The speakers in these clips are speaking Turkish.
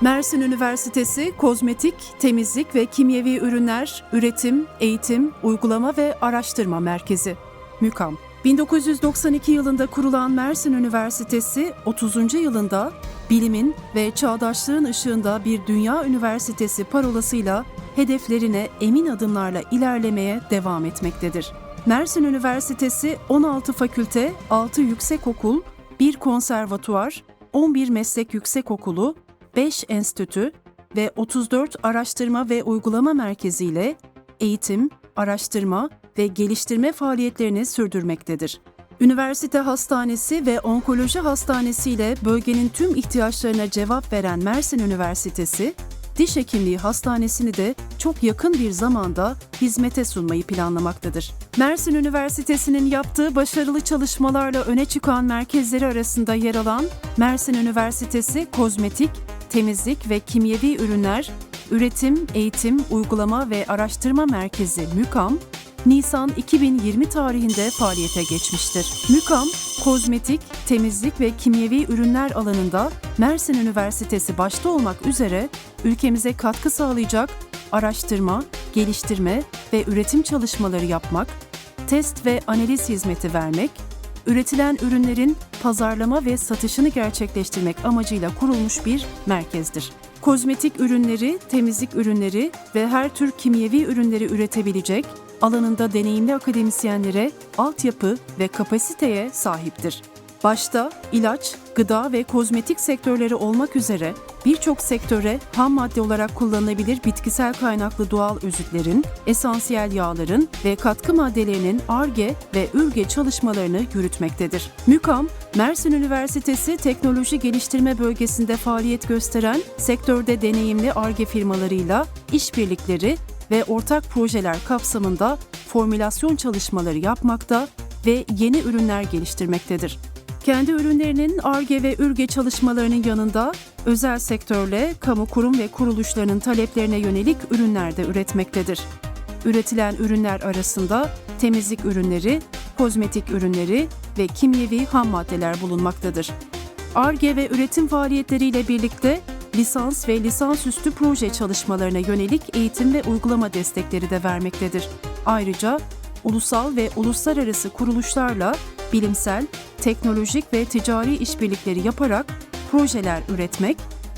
Mersin Üniversitesi Kozmetik, Temizlik ve Kimyevi Ürünler Üretim, Eğitim, Uygulama ve Araştırma Merkezi MÜKAM 1992 yılında kurulan Mersin Üniversitesi 30. yılında bilimin ve çağdaşlığın ışığında bir dünya üniversitesi parolasıyla hedeflerine emin adımlarla ilerlemeye devam etmektedir. Mersin Üniversitesi 16 fakülte, 6 yüksekokul, 1 konservatuvar, 11 meslek yüksekokulu, 5 enstitü ve 34 araştırma ve uygulama merkezi ile eğitim, araştırma ve geliştirme faaliyetlerini sürdürmektedir. Üniversite Hastanesi ve Onkoloji Hastanesi ile bölgenin tüm ihtiyaçlarına cevap veren Mersin Üniversitesi, Diş Hekimliği Hastanesi'ni de çok yakın bir zamanda hizmete sunmayı planlamaktadır. Mersin Üniversitesi'nin yaptığı başarılı çalışmalarla öne çıkan merkezleri arasında yer alan Mersin Üniversitesi Kozmetik, Temizlik ve Kimyevi Ürünler Üretim, Eğitim, Uygulama ve Araştırma Merkezi MÜKAM, Nisan 2020 tarihinde faaliyete geçmiştir. MÜKAM, kozmetik, temizlik ve kimyevi ürünler alanında Mersin Üniversitesi başta olmak üzere ülkemize katkı sağlayacak araştırma, geliştirme ve üretim çalışmaları yapmak, test ve analiz hizmeti vermek, üretilen ürünlerin pazarlama ve satışını gerçekleştirmek amacıyla kurulmuş bir merkezdir. Kozmetik ürünleri, temizlik ürünleri ve her tür kimyevi ürünleri üretebilecek, alanında deneyimli akademisyenlere, altyapı ve kapasiteye sahiptir. Başta ilaç, gıda ve kozmetik sektörleri olmak üzere birçok sektöre ham madde olarak kullanılabilir bitkisel kaynaklı doğal özütlerin, esansiyel yağların ve katkı maddelerinin ARGE ve ÜRGE çalışmalarını yürütmektedir. MÜKAM, Mersin Üniversitesi Teknoloji Geliştirme Bölgesi'nde faaliyet gösteren sektörde deneyimli ARGE firmalarıyla işbirlikleri ve ortak projeler kapsamında formülasyon çalışmaları yapmakta ve yeni ürünler geliştirmektedir. Kendi ürünlerinin ARGE ve ÜRGE çalışmalarının yanında özel sektörle kamu kurum ve kuruluşlarının taleplerine yönelik ürünler de üretmektedir. Üretilen ürünler arasında temizlik ürünleri, kozmetik ürünleri ve kimyevi ham maddeler bulunmaktadır. ARGE ve üretim faaliyetleriyle birlikte lisans ve lisansüstü proje çalışmalarına yönelik eğitim ve uygulama destekleri de vermektedir. Ayrıca ulusal ve uluslararası kuruluşlarla bilimsel, teknolojik ve ticari işbirlikleri yaparak projeler üretmek,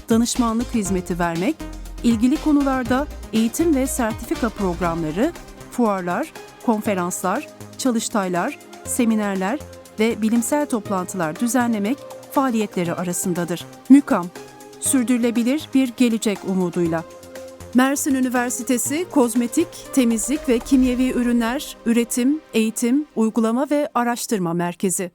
danışmanlık hizmeti vermek, ilgili konularda eğitim ve sertifika programları, fuarlar, konferanslar, çalıştaylar, seminerler ve bilimsel toplantılar düzenlemek faaliyetleri arasındadır. MÜKAM, sürdürülebilir bir gelecek umuduyla. Mersin Üniversitesi Kozmetik, Temizlik ve Kimyevi Ürünler Üretim, Eğitim, Uygulama ve Araştırma Merkezi